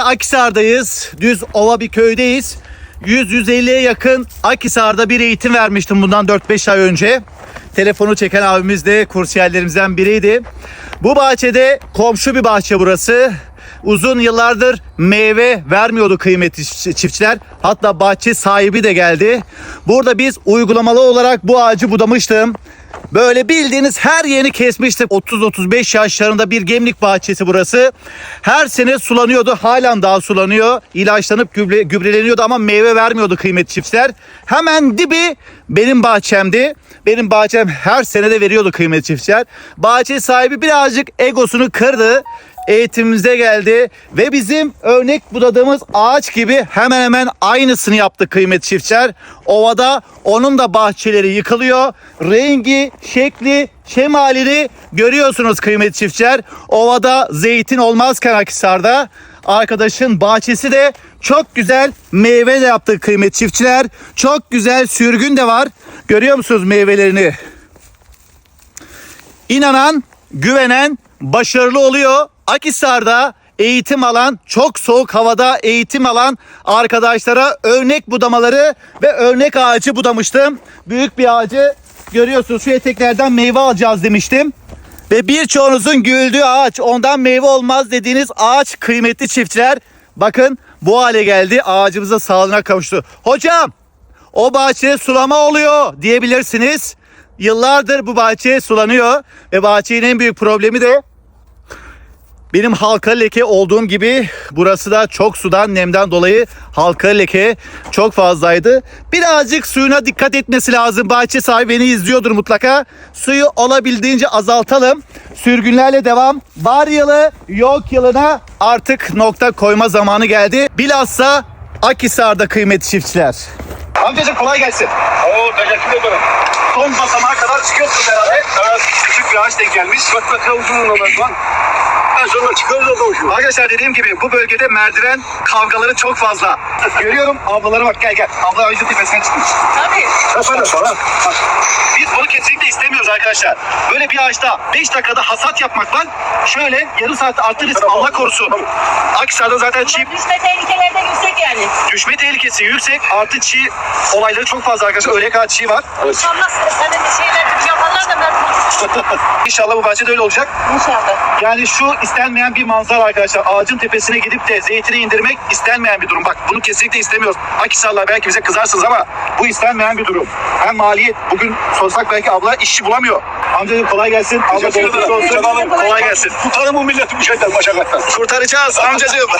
Akhisar'dayız. Düz ova bir köydeyiz. 100-150'ye yakın Akhisar'da bir eğitim vermiştim bundan 4-5 ay önce. Telefonu çeken abimiz de kursiyerlerimizden biriydi. Bu bahçede komşu bir bahçe burası. Uzun yıllardır meyve vermiyordu kıymetli çiftçiler. Hatta bahçe sahibi de geldi. Burada biz uygulamalı olarak bu ağacı budamıştım. Böyle bildiğiniz her yerini kesmiştim. 30-35 yaşlarında bir gemlik bahçesi burası. Her sene sulanıyordu. Halen daha sulanıyor. İlaçlanıp gübre, gübreleniyordu ama meyve vermiyordu kıymetli çiftçiler. Hemen dibi benim bahçemdi. Benim bahçem her sene de veriyordu kıymetli çiftçiler. Bahçe sahibi birazcık egosunu kırdı eğitimimize geldi ve bizim örnek budadığımız ağaç gibi hemen hemen aynısını yaptık kıymet çiftçiler. Ovada onun da bahçeleri yıkılıyor. Rengi, şekli, şemalini görüyorsunuz kıymet çiftçiler. Ovada zeytin olmazken Akhisar'da arkadaşın bahçesi de çok güzel meyve de yaptık kıymet çiftçiler. Çok güzel sürgün de var. Görüyor musunuz meyvelerini? İnanan, güvenen başarılı oluyor. Akhisar'da eğitim alan, çok soğuk havada eğitim alan arkadaşlara örnek budamaları ve örnek ağacı budamıştım. Büyük bir ağacı görüyorsunuz şu eteklerden meyve alacağız demiştim. Ve birçoğunuzun güldüğü ağaç, ondan meyve olmaz dediğiniz ağaç kıymetli çiftçiler. Bakın bu hale geldi, ağacımıza sağlığına kavuştu. Hocam o bahçe sulama oluyor diyebilirsiniz. Yıllardır bu bahçe sulanıyor ve bahçenin en büyük problemi de benim halka leke olduğum gibi burası da çok sudan nemden dolayı halka leke çok fazlaydı. Birazcık suyuna dikkat etmesi lazım. Bahçe sahibi beni izliyordur mutlaka. Suyu olabildiğince azaltalım. Sürgünlerle devam. Var yılı yok yılına artık nokta koyma zamanı geldi. Bilhassa Akhisar'da kıymetli çiftçiler. Amcacığım kolay gelsin. Oo teşekkür ederim. Son basamağa kadar çıkıyorsunuz herhalde. Evet, küçük bir ağaç denk gelmiş. Bak bakalım uzun olan. En sonunda çıkıyoruz da kavuşuyor. Arkadaşlar dediğim gibi bu bölgede merdiven kavgaları çok fazla. Görüyorum ablalara bak gel gel. Abla ağacın tepesine çıkmış. Tabii. Efendim sonra. Biz bunu kesinlikle istemiyoruz arkadaşlar. Böyle bir ağaçta 5 dakikada hasat yapmaktan şöyle yarım saat arttırırız Allah korusun. Akhisar'da zaten çiğ Düşme tehlikeleri de yüksek yani. düşme tehlikesi yüksek. Artı çiğ olayları çok fazla arkadaşlar. Örnek ağaç çiğ var. İnşallah senin bir şeyler İnşallah bu bahçede öyle olacak. İnşallah. Yani şu istenmeyen bir manzara arkadaşlar. Ağacın tepesine gidip de zeytini indirmek istenmeyen bir durum. Bak bunu kesinlikle istemiyoruz. Akhisarlar belki bize kızarsınız ama bu istenmeyen bir durum. Hem maliyet. Bugün sorsak belki abla işçi bulamıyor. Amcacığım kolay gelsin. Abla Teşekkür dolmuş ederim. olsun. Canım, Kolay gelsin. Tutarım bu milleti bu şeyden başakattan. Kurtaracağız amcacığım.